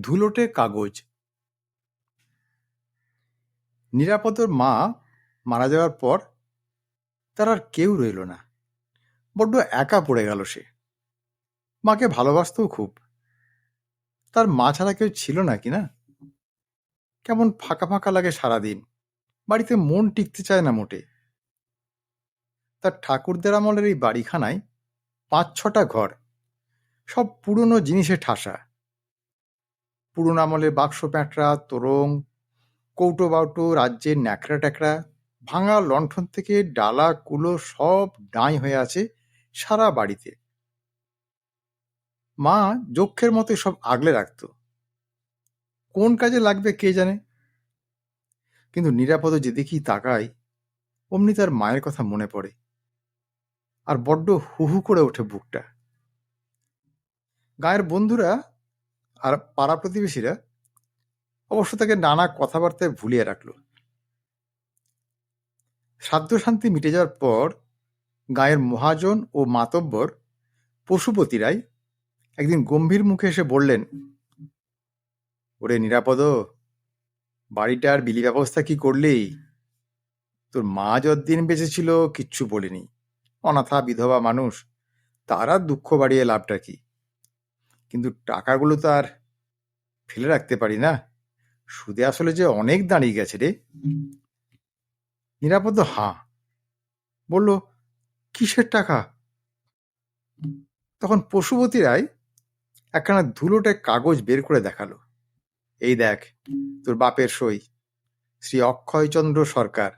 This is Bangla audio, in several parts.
ধুলোটে কাগজ। নিরাপদর মা মারা যাওয়ার পর তার আর কেউ রইল না। বড্ড একা পড়ে গেল সে। মাকে ভালোবাসতেও খুব। তার মা ছাড়া কেউ ছিল না কি না? কেমন ফাঁকা ফাঁকা লাগে সারাদিন। বাড়িতে মন টিকতে চায় না মোটে। তার ঠাকুরদের আমলের এই বাড়িখানায় পাঁচ ছটা ঘর। সব পুরনো জিনিসে ঠাসা। পুরনো আমলের বাক্স প্যাঁটরা, তোরং, কৌটো বাউটো, রাজ্যের ন্যাকড়া ট্যাকড়া, ভাঙা লণ্ঠন থেকে ডালা, কুলো সব ডাঁই হয়ে আছে সারা বাড়িতে। মা যক্ষের মতো সব আগলে রাখত। কোন কাজে লাগবে কে জানে? কিন্তু নিরাপদ যেদিকেই তাকায় অমনি তার মায়ের কথা মনে পড়ে আর বড্ড হু হু করে ওঠে বুকটা। গায়ের বন্ধুরা আর পাড়া প্রতিবেশীরা অবশ্য তাকে নানা কথাবার্তায় ভুলিয়ে রাখল। সাধ্য শান্তি মিটে যাওয়ার পর গায়ের মহাজন ও মাতব্বর পশুপতি রায় একদিন গম্ভীর মুখে এসে বললেন, ওরে নিরাপদ, বাড়িটার বিলি ব্যবস্থা কি করলি তোর মা যতদিন বেঁচে ছিল, কিচ্ছু বলিনি। অনাথা বিধবা মানুষ, তারা দুঃখ বাড়িয়ে লাভটা কি? কিন্তু টাকাগুলো তো আর ফেলে রাখতে পারি না। সুদে আসলে যে অনেক দাঁড়িয়ে গেছে রে। নিরাপদ হাঁ। বলল, কিসের টাকা? তখন পশুপতি রায় একখানা ধুলোটে কাগজ বের করে দেখাল। এই দেখ, তোর বাপের সই, শ্রী অক্ষয়চন্দ্র সরকার।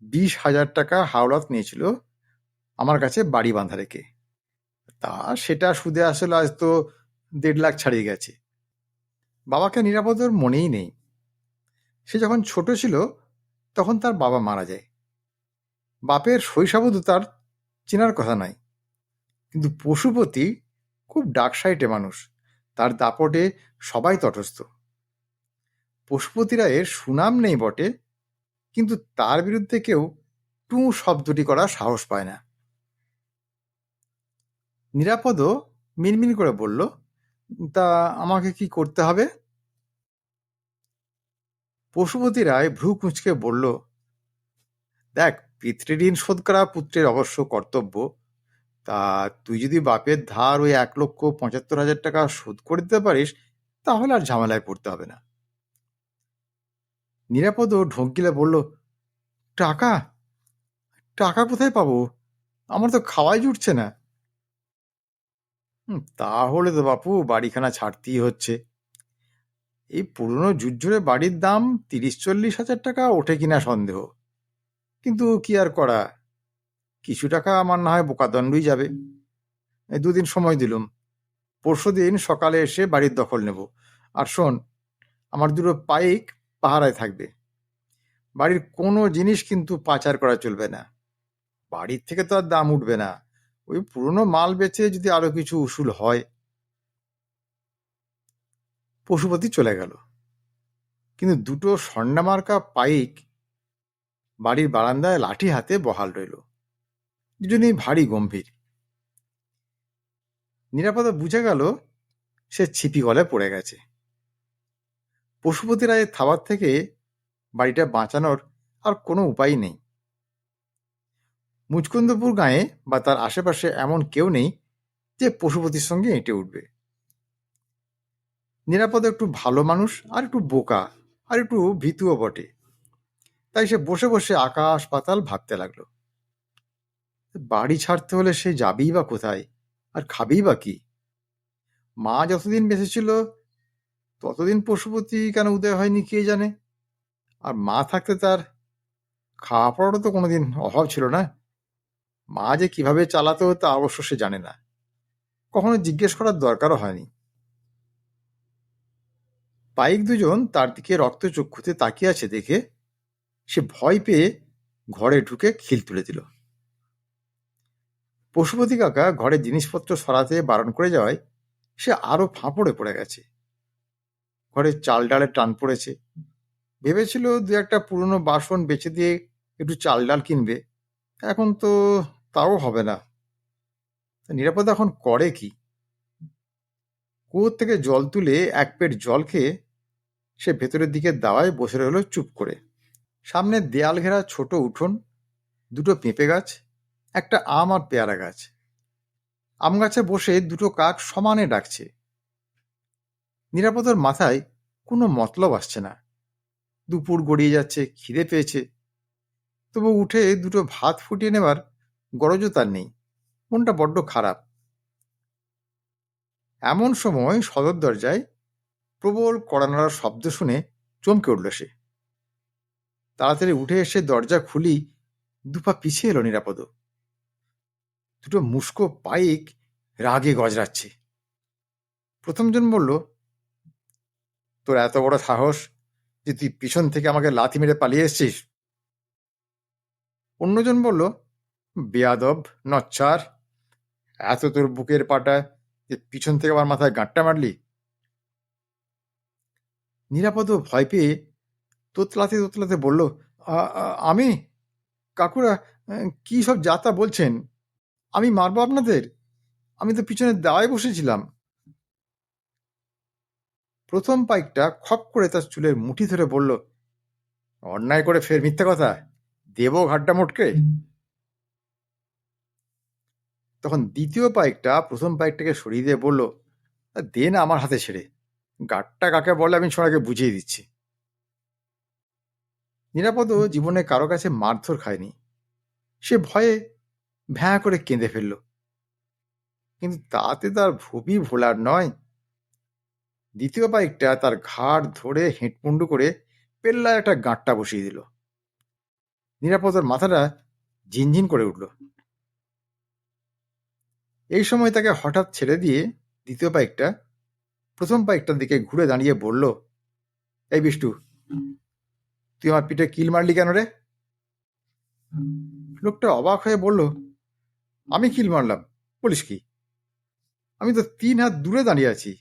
বিশ হাজার টাকা হাওলাত নিয়েছিল আমার কাছে বাড়ি বাঁধা রেখে। তা সেটা সুদে আসলে আজ তো দেড় লাখ ছাড়িয়ে গেছে। বাবাকে নিরাপদ ওর মনেই নেই। সে যখন ছোট ছিল, তখন তার বাবা মারা যায়। বাপের শৈশবও তার চেনার কথা নয়। কিন্তু পশুপতি খুব ডাক সাইটে মানুষ। তার দাপটে সবাই তটস্থ। পশুপতি রায়ের সুনাম নেই বটে, কিন্তু তার বিরুদ্ধে কেউ টু শব্দটি করার সাহস পায় না। নিরাপদ মিনমিন করে বলল, তা আমাকে কি করতে হবে? পশুপতি রায় ভ্রু কুঁচকে বলল, দেখ পিতৃঋণ শোধ করা পুত্রের অবশ্য কর্তব্য। তা তুই যদি বাপের ধার ওই এক লক্ষ পঁচাত্তর হাজার টাকা শোধ করে দিতে পারিস, তাহলে আর ঝামেলায় পড়তে হবে না। নিরাপদ ঢোক গিলে বলল, টাকা? টাকা কোথায় পাবো? আমার তো খাওয়াই জুটছে না। হুম, তাহলে তো বাপু বাড়িখানা ছাড়তেই হচ্ছে। এই পুরনো ঝুরঝুরে বাড়ির দাম তিরিশ চল্লিশ হাজার টাকা ওঠে কিনা সন্দেহ। কিন্তু কি আর করা? কিছু টাকা আমার না হয় বোকাদণ্ডই যাবে। এই দুদিন সময় দিলুম। পরশু দিন সকালে এসে বাড়ির দখল নেব। আর শোন আমার দুটো পাইক পাহারায় থাকবে। বাড়ির কোনো জিনিস কিন্তু পাচার করা চলবে না। বাড়ির থেকে তো আর দাম উঠবে না। ওই পুরনো মাল বেচে যদি আরও কিছু উসুল হয়। পশুপতি চলে গেল। কিন্তু দুটো স্বর্ণামার্কা পাইক বাড়ির বারান্দায় লাঠি হাতে বহাল রইল। দুজনেই ভারী গম্ভীর। নিরাপদা বুঝে গেল সে ছিপি গলে পড়ে গেছে। পশুপতি রায়ের থাবার থেকে বাড়িটা বাঁচানোর আর কোনো উপায় নেই। মুচকুন্দপুর গাঁয়ে বা তার আশেপাশে এমন কেউ নেই যে পশুপতির সঙ্গে এঁটে উঠবে। নিরাপদ একটু ভালো মানুষ আর একটু বোকা আর একটু ভীতুও বটে। তাই সে বসে বসে আকাশ পাতাল ভাবতে লাগল। বাড়ি ছাড়তে হলে সে যাবেই বা কোথায়? আর খাবেই বা কি? মা যতদিন বেঁচে ছিল ততদিন পশুপতি কেন উদয় হয়নি কে জানে? আর মা থাকতে তার খাওয়া পড়ারও তো কোনোদিন অভাব ছিল না? মা যে কীভাবে চালাতো তা অবশ্য সে জানে না। কখনো জিজ্ঞেস করার দরকারও হয়নি। পাইক দুজন তার দিকে রক্তচক্ষুতে তাকিয়ে আছে দেখে সে ভয় পেয়ে ঘরে ঢুকে খিল তুলে দিল। পশুপতি কাকা ঘরের জিনিসপত্র সরাতে বারণ করে যাওয়ায় সে আরও ফাঁপড়ে পড়ে গেছে। ঘরে চাল ডালের টান পড়েছে। ভেবেছিল দু একটা পুরনো বাসন বেচে দিয়ে একটু চাল ডাল কিনবে। এখন তো তাও হবে না। নিরাপদ এখন করে কি? কুয়োর থেকে জল তুলে এক পেট জল খেয়ে সে ভেতরের দিকে দাওয়ায় বসে রইল চুপ করে। সামনে দেয়াল ঘেরা ছোট উঠোন, দুটো পেঁপে গাছ, একটা আম আর পেয়ারা গাছ। আম গাছে বসে দুটো কাক সমানে ডাকছে। নিরাপদর মাথায় কোনো মতলব আসছে না। দুপুর গড়িয়ে যাচ্ছে, খিদে পেয়েছে। তবু উঠে দুটো ভাত ফুটিয়ে নেবার গরজও তার নেই। মনটা বড্ড খারাপ। এমন সময় সদর দরজায় প্রবল কড়ানাড়ার শব্দ শুনে চমকে উঠল সে। তাড়াতাড়ি উঠে এসে দরজা খুলি, দুপা পিছিয়ে এলো নিরাপদ। দুটো মুস্কো পাইক রাগে গজরাচ্ছে। প্রথমজন বলল, তোর এত বড় সাহস যে তুই পিছন থেকে আমাকে লাথি মেরে পালিয়ে এসছিস? অন্যজন বলল বেয়াদব নচ্চার এত তোর বুকের পাটা যে পিছন থেকে আমার মাথায় গাঁটটা মারলি? নিরাপদ ভয় পেয়ে তোতলাতে তোতলাতে বলল, "আ- আ- আমি? কাকুরা কি সব যাতা বলছেন? আমি মারবো আপনাদের? আমি তো পিছনে দাওয়ায় বসেছিলাম। প্রথম পাইকটা খপ করে তার চুলের মুঠি ধরে বলল, অন্যায় করে ফের মিথ্যা কথা? দেব ঘাটটা মোটকে? তখন দ্বিতীয় পাইকটা প্রথম পাইকটাকে সরিয়ে দিয়ে বলল দে না আমার হাতে ছেড়ে। গাটটা কাকে বলে আমি ছোড়াকে বুঝিয়ে দিচ্ছি। নিরাপদ জীবনে কারও কাছে মারধর খায়নি। সে ভয়ে ভ্যাঁ করে কেঁদে ফেলল। কিন্তু তাতে তার ভুবি ভোলার নয়। দ্বিতীয় পাইকটা তার ঘাড় ধরে হেঁটপুন্ডু করে পেল্লায় একটা গাঁটটা বসিয়ে দিল। নিরাপদর মাথাটা ঝিনঝিন করে উঠল। এই সময় তাকে হঠাৎ ছেড়ে দিয়ে দ্বিতীয় পাইকটা, প্রথম পাইকটার দিকে ঘুরে দাঁড়িয়ে বলল, এই বিষ্টু, তুই আমার পিঠে কিল মারলি কেন রে? লোকটা অবাক হয়ে বলল, আমি কিল মারলাম, বলিস কি? আমি তো তিন হাত দূরে দাঁড়িয়ে আছি।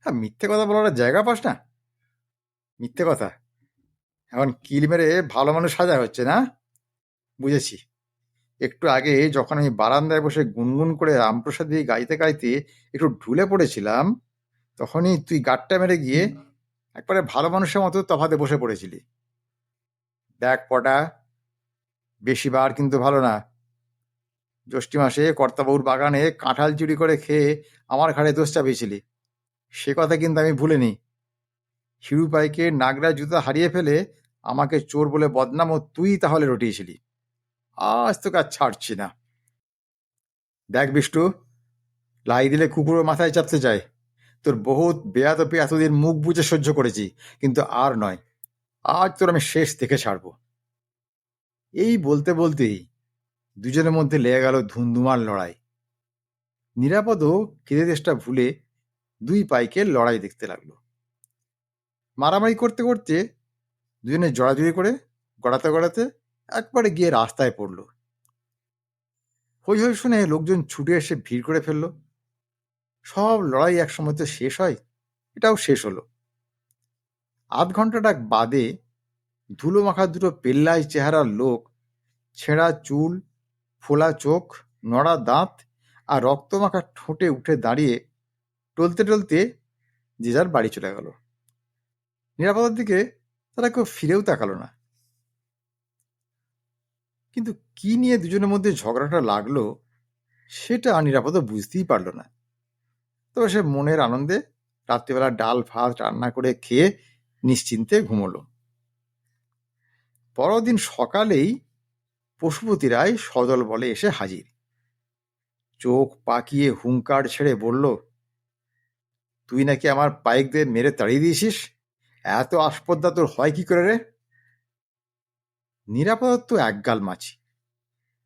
হ্যাঁ মিথ্যে কথা বলার জায়গা পাস না? মিথ্যে কথা? এখন কিল মেরে ভালো মানুষ সাজা হচ্ছে না? বুঝেছি। একটু আগে যখন আমি বারান্দায় বসে গুনগুন করে রামপ্রসাদ দিয়ে গাইতে গাইতে একটু ঢুলে পড়েছিলাম তখনই তুই গাটটা মেরে গিয়ে একবারে ভালো মানুষের মতো তফাতে বসে পড়েছিলি। দেখ পটা বেশি বার কিন্তু ভালো না। জ্যৈষ্ঠী মাসে কর্তাবাবুর বাগানে কাঁঠাল চুরি করে খেয়ে আমার ঘাড়ে দোষ চাপিয়েছিলি। সে কথা কিন্তু আমি ভুলিনি। হিরু পাইকে নাগরা জুতা হারিয়ে ফেলে আমাকে চোর বলে বদনামও তুই তাহলে রটিয়েছিলি। আজ তোকে আর ছাড়ছি না। দেখ বিষ্টু, লাই দিলে কুকুরের মাথায় চাপতে যায়। তোর বহুত বেয়াদপি এতদিন মুখ বুঝে সহ্য করেছি, কিন্তু আর নয়। আজ তোর আমি শেষ দেখে ছাড়বো। এই বলতে বলতেই দুজনের মধ্যে লেগে গেল ধুমধুমার লড়াই। নিরাপদও খিদে দেশটা ভুলে দুই পাইকে লড়াই দেখতে লাগল। মারামারি করতে করতে দুজনে জড়াজড়ি করে গড়াতে গড়াতে একবারে গিয়ে রাস্তায় পড়ল। হই হই শুনে লোকজন ছুটে এসে ভিড় করে ফেলল। সব লড়াই এক সময় তো শেষ হয়, এটাও শেষ হলো। আধ ঘন্টাটা বাদে ধুলো মাখা দুটো পেল্লাই চেহারার লোক, ছেঁড়া চুল, ফোলা চোখ, নড়া দাঁত আর রক্তমাখা ঠোঁটে উঠে দাঁড়িয়ে টলতে টলতে যে যার বাড়ি চলে গেল। নিরাপদার দিকে তারা কেউ ফিরেও তাকালো না। কিন্তু কি নিয়ে দুজনের মধ্যে ঝগড়াটা লাগল, সেটা নিরাপদ বুঝতেই পারল না। তবে সে মনের আনন্দে রাত্রিবেলা ডাল ভাত রান্না করে খেয়ে নিশ্চিন্তে ঘুমোলো। পরদিন সকালেই পশুপতি রায় সদল বলে এসে হাজির। চোখ পাকিয়ে হুঙ্কার ছেড়ে বলল, তুই নাকি আমার পাইকদের মেরে তাড়িয়ে দিয়েছিস? এত আস্পর্ধা তোর হয় কি করে রে? নিরাপদ তো একগাল মাছি।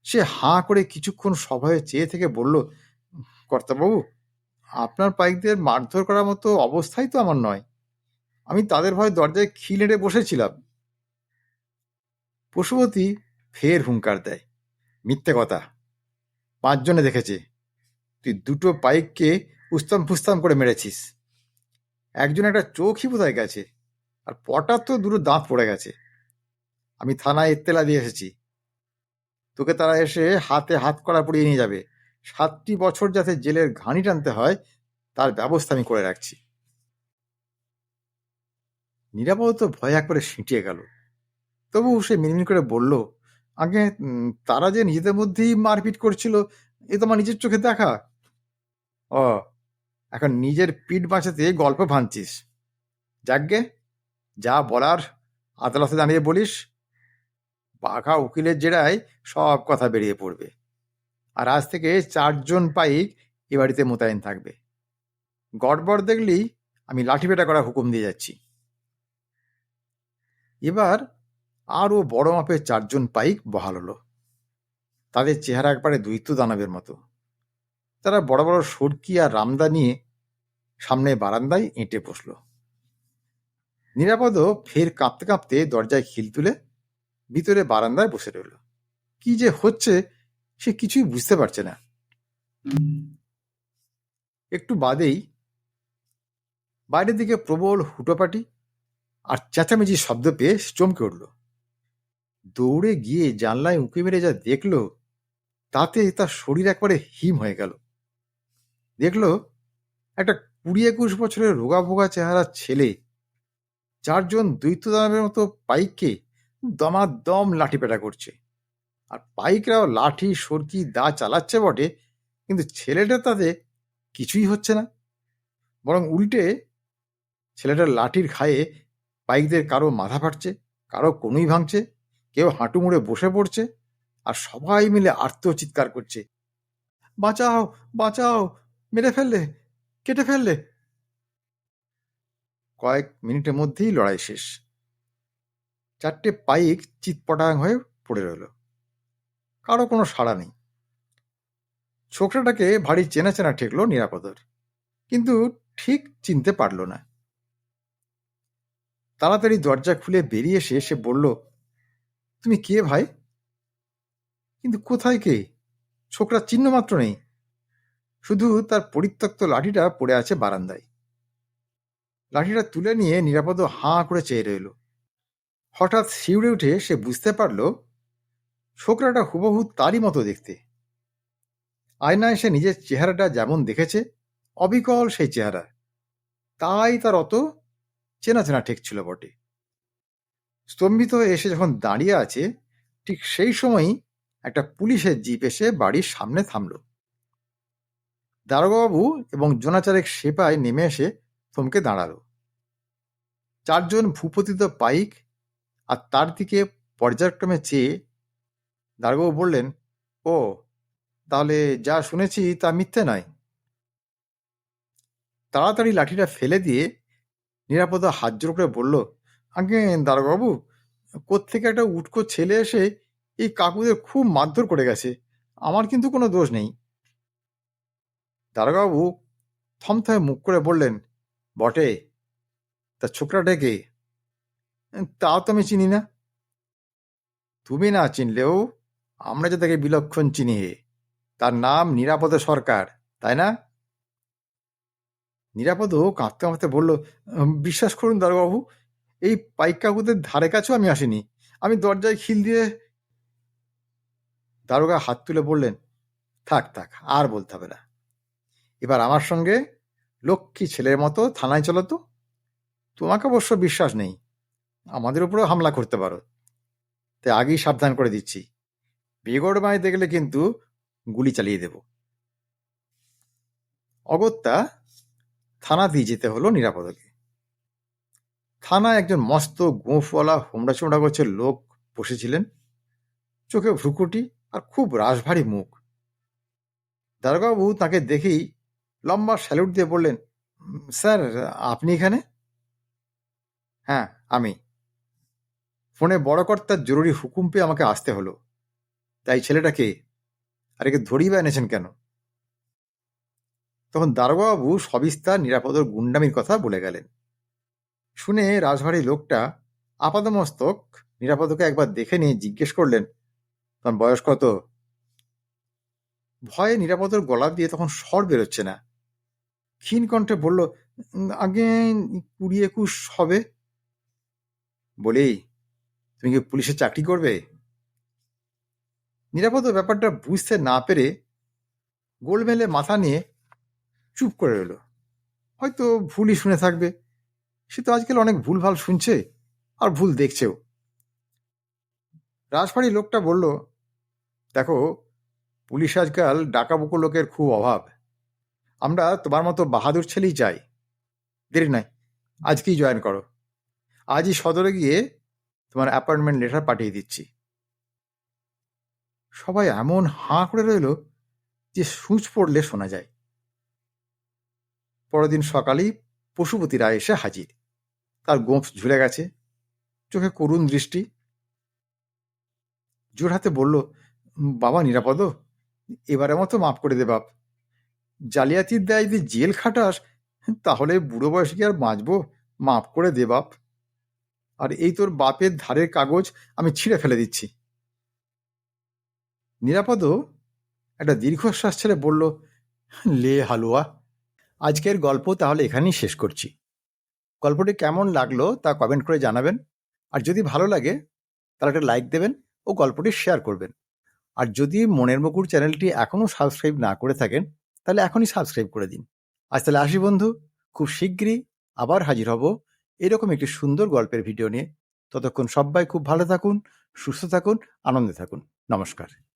সে হাঁ করে কিছুক্ষণ সভয়ে চেয়ে থেকে বলল, কর্তাবাবু, আপনার পাইকদের মারধর করার মতো অবস্থাই তো আমার নয়। আমি তাদের ভয়ে দরজায় খিল নেড়ে বসেছিলাম। পশুপতি ফের হুঙ্কার দেয়, মিথ্যে কথা। পাঁচজনে দেখেছে। তুই দুটো পাইককে উস্তাম ফুস্তাম করে মেরেছিস। একজন একটা চোখই বোধহয় গেছে, আর পটার তো দুটো দাঁত পড়ে গেছে। আমি থানায় এত্তেলা দিয়ে এসেছি। তোকে তারা এসে হাতে হাত করা পড়িয়ে নিয়ে যাবে। সাতটি বছর যাতে জেলের ঘানি টানতে হয়, তার ব্যবস্থা আমি করে রাখছি। নিরাপদ তো ভয় একবারে সিঁটিয়ে গেল। তবু সে মিনমিন করে বলল, আগে তারা যে নিজেদের মধ্যেই মারপিট করছিল, এ তোমার নিজের চোখে দেখা? ও এখন নিজের পিঠ বাঁচাতে গল্প ভাঙছিস। যাকগে যা বলার আদালতে দাঁড়িয়ে বলিস। বাঘা উকিলের জেরায় সব কথা বেরিয়ে পড়বে। আর আজ থেকে চারজন পাইক এ বাড়িতে মোতায়েন থাকবে। গড়বড় দেখলেই আমি লাঠিপেটা করার হুকুম দিয়ে যাচ্ছি। এবার আরও বড় মাপের চারজন পাইক বহাল হলো। তাদের চেহারা একবারে দৈত্য দানবের মতো। তারা বড় বড় সরকি আর রামদা নিয়ে সামনে বারান্দায় এঁটে বসল। নিরাপদ ফের কাঁপতে কাঁপতে দরজায় খিল তুলে ভিতরে বারান্দায় বসে রইল। কি যে হচ্ছে, সে কিছুই বুঝতে পারছে না। একটু বাদেই বাইরের দিকে প্রবল হুটোপাটি আর চেঁচামেচি শব্দ পেয়ে চমকে উঠল। দৌড়ে গিয়ে জানলায় উঁকি মেরে যা দেখল, তাতে তার শরীর একবারে হিম হয়ে গেল। দেখল, একটা কুড়ি একুশ বছরের রোগা ভোগা চেহারা ছেলে, চারজন দানবের মতো পাইককে দমাদম লাঠিপেটা করছে। আর পাইকরাও লাঠি, সরকি, দা চালাচ্ছে বটে, কিন্তু ছেলেটা তাতে কিছুই হচ্ছে না। বরং উল্টে ছেলেটার লাঠির খায়ে পাইকদের কারও মাথা ফাটছে, কারও কনুই ভাঙছে, কেউ হাঁটু মুড়ে বসে পড়ছে, আর সবাই মিলে আর্ত চিৎকার করছে। বাঁচাও বাঁচাও, মেরে ফেললে, কেটে ফেললে। কয়েক মিনিটের মধ্যেই লড়াই শেষ। চারটে পাইক চিৎপটাং হয়ে পড়ে রইল। কারও কোনো সাড়া নেই। ছোকরাটাকে ভারী চেনা চেনা ঠেকলো নিরাপদর, কিন্তু ঠিক চিনতে পারল না। তাড়াতাড়ি দরজা খুলে বেরিয়ে এসে সে বলল, তুমি কে ভাই? কিন্তু কোথায় কে? ছোকরা চিহ্ন মাত্র নেই। শুধু তার পরিত্যক্ত লাঠিটা পড়ে আছে বারান্দায়। লাঠিটা তুলে নিয়ে নিরাপদ হাঁ করে চেয়ে রইল। হঠাৎ শিউড়ে উঠে সে বুঝতে পারল ছোকরাটা হুবহু তারই মতো দেখতে। আয়নায় সে নিজের চেহারাটা যেমন দেখেছে, অবিকল সেই চেহারা। তাই তার অত চেনা চেনা ঠেকছিল বটে। স্তম্ভিত এসে যখন দাঁড়িয়ে আছে, ঠিক সেই সময়ই একটা পুলিশের জিপ এসে বাড়ির সামনে থামল। দারোগাবাবু এবং জোনাচারেক সেপাই নেমে এসে থমকে দাঁড়াল। চারজন ভূপতিত পাইক আর তার দিকে পর্যায়ক্রমে চেয়ে দারোগাবু বললেন, ও, তাহলে যা শুনেছি তা মিথ্যে নয়। তাড়াতাড়ি লাঠিটা ফেলে দিয়ে নিরাপদ হাত জোর করে বলল আগে দারোগাবু, কোত্থেকে একটা উটকো ছেলে এসে এই কাকুদের খুব মারধর করে গেছে। আমার কিন্তু কোনো দোষ নেই। দারোগাবু থমথমে মুখ করে বললেন, বটে, তা ছোকরাটা কে? তাও তো আমি চিনি না। তুমি না চিনলেও আমরা যে তাকে বিলক্ষণ চিনি হে, তার নাম নিরাপদ সরকার, তাই না? নিরাপদ কাঁদতে কাঁদতে বলল বিশ্বাস করুন দারোগাবু, এই পাইক কাকুদের ধারে কাছেও আমি আসিনি। আমি দরজায় খিল দিয়ে দারোগা হাত তুলে বললেন, থাক থাক, আর বলতে হবে না। এবার আমার সঙ্গে লক্ষ্মী ছেলের মতো থানায় চলো তো। তোমাকে অবশ্য বিশ্বাস নেই। আমাদের উপরেও হামলা করতে পারো। তাই আগেই সাবধান করে দিচ্ছি। বেগড় মায় দেখলে কিন্তু গুলি চালিয়ে দেব। অগত্যা থানা দিয়ে যেতে হলো নিরাপদকে। থানায় একজন মস্ত গোঁফওয়ালা হোমড়া চোমড়া গোছের লোক বসেছিলেন। চোখে ভ্রুকুটি আর খুব রাশভারী মুখ। দারোগাবু তাকে দেখেই লম্বা স্যালুট দিয়ে বললেন স্যার, আপনি এখানে? হ্যাঁ আমি। ফোনে বড় কর্তার জরুরি হুকুম পেয়ে আমাকে আসতে হলো। তাই ছেলেটাকে আর একে ধরিয়ে বা এনেছেন কেন? তখন দারোগাবু সবিস্তার নিরাপদর গুন্ডামির কথা বলে গেলেন। শুনে রাজবাড়ির লোকটা আপাদমস্তক নিরাপদকে একবার দেখে নিয়ে জিজ্ঞেস করলেন তখন বয়স কত? ভয়ে নিরাপদর গলা দিয়ে তখন স্বর বেরোচ্ছে না। ক্ষীণ কণ্ঠে বলল "উম, আগে কুড়ি একুশ হবে। বলি তুমি কি পুলিশে চাকরি করবে? নিরাপদ ব্যাপারটা বুঝতে না পেরে গোলমেলে মাথা নিয়ে চুপ করে রইল। হয়তো ভুলই শুনে থাকবে। সে তো আজকাল অনেক ভুলভাল শুনছে আর ভুল দেখছেও। রাজবাড়ির লোকটা বলল, দেখো, পুলিশ আজকাল ডাকাবুকো লোকের খুব অভাব। আমরা তোমার মতো বাহাদুর ছেলেই চাই। দেরি নাই আজকেই জয়েন করো। আজই সদরে গিয়ে তোমার অ্যাপয়েন্টমেন্ট লেটার পাঠিয়ে দিচ্ছি। সবাই এমন হাঁ করে রইল যে সূচ পড়লে শোনা যায়। পরদিন সকালেই পশুপতি রায় এসে হাজির। তার গোঁফ ঝুলে গেছে, চোখে করুণ দৃষ্টি। জোর হাতে বলল, বাবা, নিরাপদ? এবারের মতো মাফ করে দে বাপ। জালিয়াতির দায় যদি জেল খাটাস, তাহলে বুড়ো বয়সে কি আর বাঁচবো? মাফ করে দে বাপ। আর এই তোর বাপের ধারের কাগজ আমি ছিঁড়ে ফেলে দিচ্ছি। নিরাপদ একটা দীর্ঘশ্বাস ছেড়ে বলল, লে হালুয়া, আজকের গল্প তাহলে এখানেই শেষ করছি। গল্পটি কেমন লাগল তা কমেন্ট করে জানাবেন। আর যদি ভালো লাগে, তাহলে একটা লাইক দেবেন ও গল্পটি শেয়ার করবেন। আর যদি মনের মুকুর চ্যানেলটি এখনও সাবস্ক্রাইব না করে থাকেন, তাহলে এখনই সাবস্ক্রাইব করে দিন। আজ তাহলে আসি বন্ধু, খুব শিগগিরই আবার হাজির হব এরকম একটি সুন্দর গল্পের ভিডিও নিয়ে। ততক্ষণ সবাই খুব ভালো থাকুন, সুস্থ থাকুন, আনন্দে থাকুন। নমস্কার।